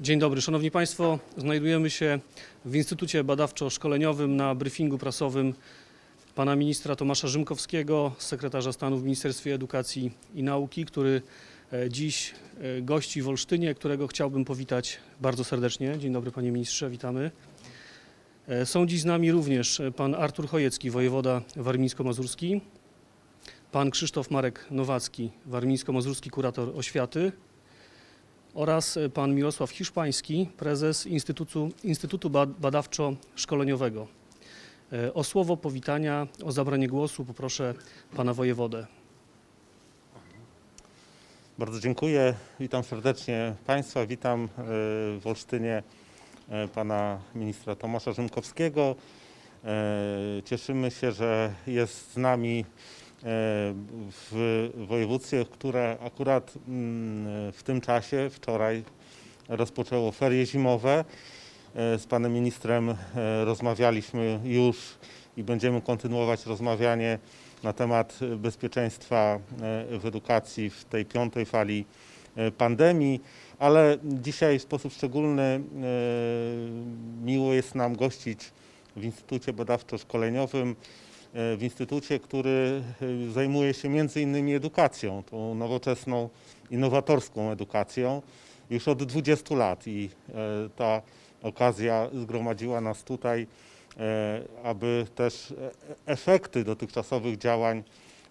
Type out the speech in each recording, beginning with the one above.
Dzień dobry, Szanowni Państwo. Znajdujemy się w Instytucie Badawczo-Szkoleniowym na briefingu prasowym pana ministra Tomasza Rzymkowskiego, sekretarza stanu w Ministerstwie Edukacji i Nauki, który e, dziś e, gości w Olsztynie, którego chciałbym powitać bardzo serdecznie. Dzień dobry panie ministrze, witamy. E, Są dziś z nami również pan Artur Chojecki, wojewoda warmińsko-mazurski, pan Krzysztof Marek Nowacki, warmińsko-mazurski kurator oświaty, oraz e, pan Mirosław Hiszpański, prezes Instytutu, Instytutu Bad- Badawczo-Szkoleniowego. E, O słowo powitania, o zabranie głosu poproszę pana wojewodę. Bardzo dziękuję. Witam serdecznie Państwa. Witam e, w Olsztynie pana ministra Tomasza Rzymkowskiego. Cieszymy się, że jest z nami w województwie, które akurat mm, w tym czasie, wczoraj rozpoczęło ferie zimowe. E, Z panem ministrem e, rozmawialiśmy już i będziemy kontynuować rozmawianie na temat bezpieczeństwa e, w edukacji w tej piątej fali pandemii, ale dzisiaj w sposób szczególny miło jest nam gościć w Instytucie Badawczo-Szkoleniowym, w instytucie, który e, zajmuje się między innymi edukacją, tą nowoczesną, innowatorską edukacją już od 20 lat i e, ta okazja zgromadziła nas tutaj, e, aby też e, efekty dotychczasowych działań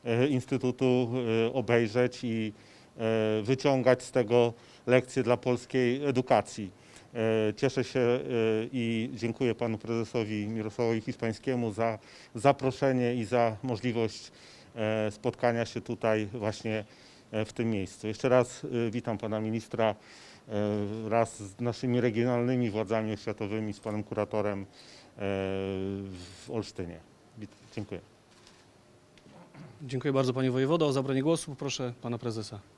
e, Instytutu e, obejrzeć i e, wyciągać z tego lekcje dla polskiej edukacji. E, Cieszę się e, i dziękuję panu prezesowi Mirosławowi Hiszpańskiemu za zaproszenie i za możliwość e, spotkania się tutaj właśnie w tym miejscu. Jeszcze raz witam pana ministra wraz z naszymi regionalnymi władzami oświatowymi, z panem kuratorem w Olsztynie. Dziękuję. Dziękuję bardzo panie wojewodo. O zabranie głosu poproszę pana prezesa.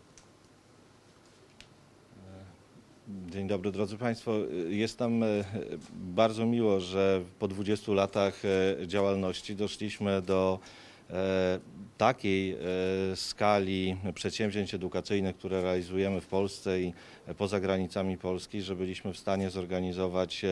Dzień dobry drodzy Państwo. Jest nam e, bardzo miło, że po 20 latach e, działalności doszliśmy do e, takiej skali przedsięwzięć edukacyjnych, które realizujemy w Polsce i poza granicami Polski, że byliśmy w stanie zorganizować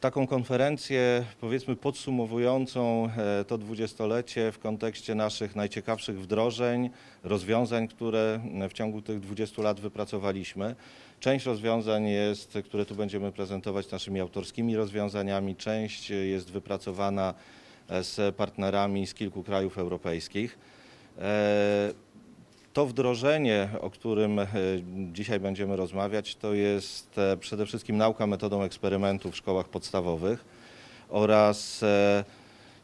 taką konferencję, powiedzmy podsumowującą e, to dwudziestolecie w kontekście naszych najciekawszych wdrożeń, rozwiązań, które w ciągu tych 20 lat wypracowaliśmy. Część rozwiązań jest, które tu będziemy prezentować naszymi autorskimi rozwiązaniami, część jest wypracowana e, z partnerami z kilku krajów europejskich. To wdrożenie, o którym e, dzisiaj będziemy rozmawiać, to jest e, przede wszystkim nauka metodą eksperymentu w szkołach podstawowych oraz e,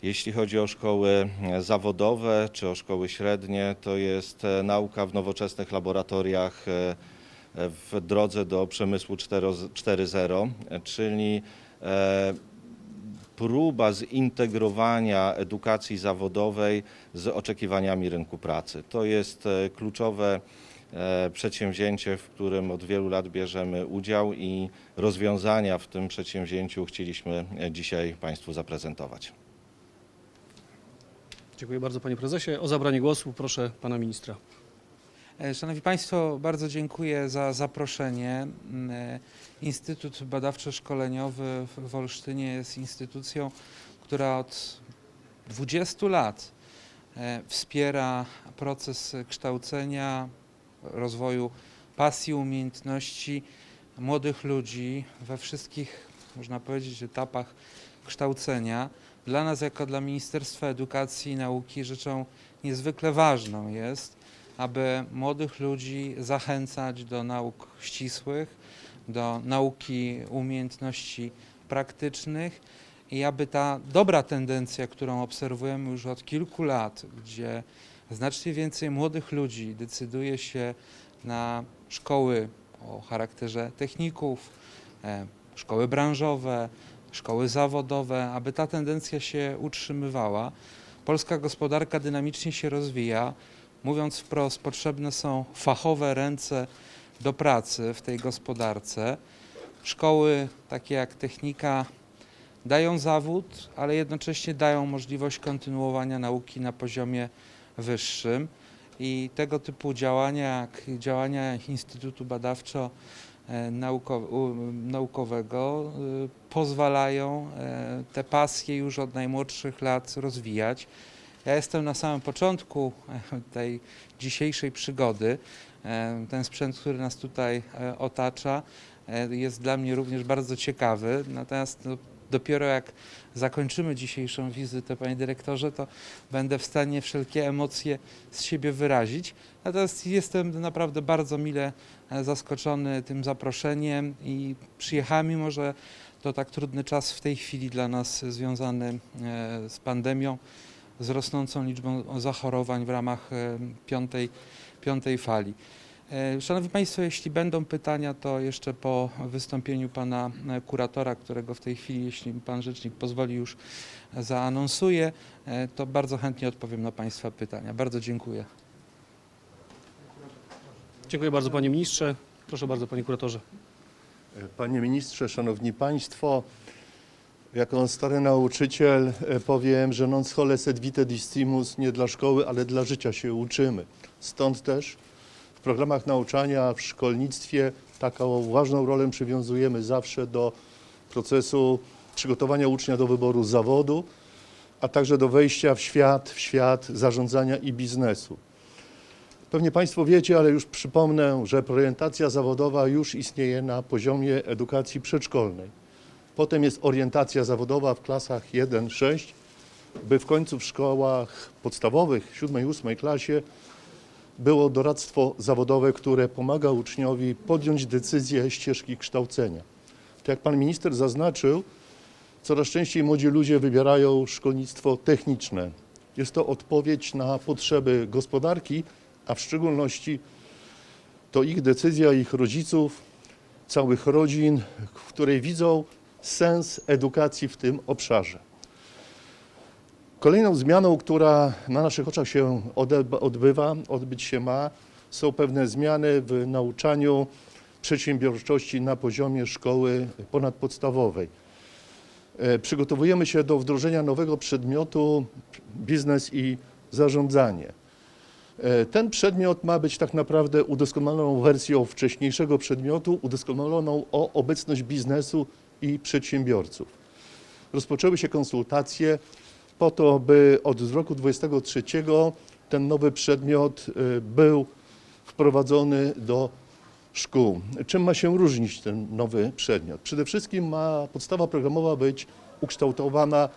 jeśli chodzi o szkoły zawodowe czy o szkoły średnie, to jest nauka w nowoczesnych laboratoriach w drodze do przemysłu 4.0, 4.0, e, czyli próba zintegrowania edukacji zawodowej z oczekiwaniami rynku pracy. To jest e, kluczowe e, przedsięwzięcie, w którym od wielu lat bierzemy udział i rozwiązania w tym przedsięwzięciu chcieliśmy e, dzisiaj Państwu zaprezentować. Dziękuję bardzo panie prezesie. O zabranie głosu proszę pana ministra. E, Szanowni Państwo, bardzo dziękuję za zaproszenie. Mm, e, Instytut Badawczo-Szkoleniowy w Olsztynie jest instytucją, która od 20 lat e, wspiera proces kształcenia, rozwoju pasji, umiejętności młodych ludzi we wszystkich, można powiedzieć, etapach kształcenia. Dla nas, jako dla Ministerstwa Edukacji i Nauki, rzeczą niezwykle ważną jest, aby młodych ludzi zachęcać do nauk ścisłych, do nauki umiejętności praktycznych i aby ta dobra tendencja, którą obserwujemy już od kilku lat, gdzie znacznie więcej młodych ludzi decyduje się na szkoły o charakterze techników, e, szkoły branżowe, szkoły zawodowe, aby ta tendencja się utrzymywała. Polska gospodarka dynamicznie się rozwija. Mówiąc wprost, potrzebne są fachowe ręce do pracy w tej gospodarce. Szkoły takie jak technika dają zawód, ale jednocześnie dają możliwość kontynuowania nauki na poziomie wyższym. I tego typu działania, jak działania Instytutu Badawczo e, naukowego y, pozwalają e, te pasje już od najmłodszych lat rozwijać. Ja jestem na samym początku e, tej dzisiejszej przygody. E, Ten sprzęt, który nas tutaj e, otacza, jest dla mnie również bardzo ciekawy. Natomiast no, dopiero jak zakończymy dzisiejszą wizytę, panie dyrektorze, to będę w stanie wszelkie emocje z siebie wyrazić. Natomiast jestem naprawdę bardzo mile zaskoczony tym zaproszeniem i przyjechałem, mimo że to tak trudny czas w tej chwili dla nas związany z pandemią, z rosnącą liczbą zachorowań w ramach e, piątej, piątej fali. E, Szanowni Państwo, jeśli będą pytania, to jeszcze po wystąpieniu pana e, kuratora, którego w tej chwili, jeśli pan rzecznik pozwoli, już zaanonsuję, to bardzo chętnie odpowiem na Państwa pytania. Bardzo dziękuję. Dziękuję bardzo panie ministrze. Proszę bardzo panie kuratorze. Panie ministrze, szanowni państwo, jako stary nauczyciel e, powiem, że non schole sed vitae distimus nie dla szkoły, ale dla życia się uczymy. Stąd też w programach nauczania w szkolnictwie taką ważną rolę przywiązujemy zawsze do procesu przygotowania ucznia do wyboru zawodu, a także do wejścia w świat, w świat zarządzania i biznesu. Pewnie Państwo wiecie, ale już przypomnę, że preorientacja zawodowa już istnieje na poziomie edukacji przedszkolnej. Potem jest orientacja zawodowa w klasach 1-6, by w końcu w szkołach podstawowych, 7 i 8 klasie, było doradztwo zawodowe, które pomaga uczniowi podjąć decyzję ścieżki kształcenia. Tak jak Pan Minister zaznaczył, coraz częściej młodzi ludzie wybierają szkolnictwo techniczne. Jest to odpowiedź na potrzeby gospodarki, a w szczególności to ich decyzja, ich rodziców, całych rodzin, w której widzą sens edukacji w tym obszarze. Kolejną zmianą, która na naszych oczach się odbywa, odbyć się ma, są pewne zmiany w nauczaniu przedsiębiorczości na poziomie szkoły ponadpodstawowej. E, Przygotowujemy się do wdrożenia nowego przedmiotu biznes i zarządzanie. E, Ten przedmiot ma być tak naprawdę udoskonaloną wersją wcześniejszego przedmiotu, udoskonaloną o obecność biznesu i przedsiębiorców. Rozpoczęły się konsultacje po to, by od roku 2023 ten nowy przedmiot e, był wprowadzony do szkół. Czym ma się różnić ten nowy przedmiot? Przede wszystkim ma podstawa programowa być ukształtowana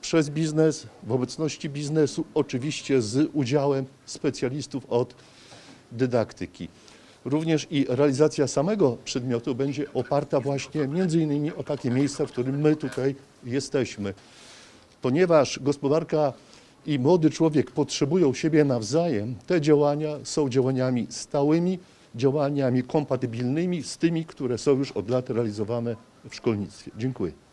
przez biznes, w obecności biznesu, oczywiście z udziałem specjalistów od dydaktyki. Również i realizacja samego przedmiotu będzie oparta właśnie między innymi o takie miejsca, w którym my tutaj jesteśmy. Ponieważ gospodarka i młody człowiek potrzebują siebie nawzajem, te działania są działaniami stałymi, działaniami kompatybilnymi z tymi, które są już od lat realizowane w szkolnictwie. Dziękuję.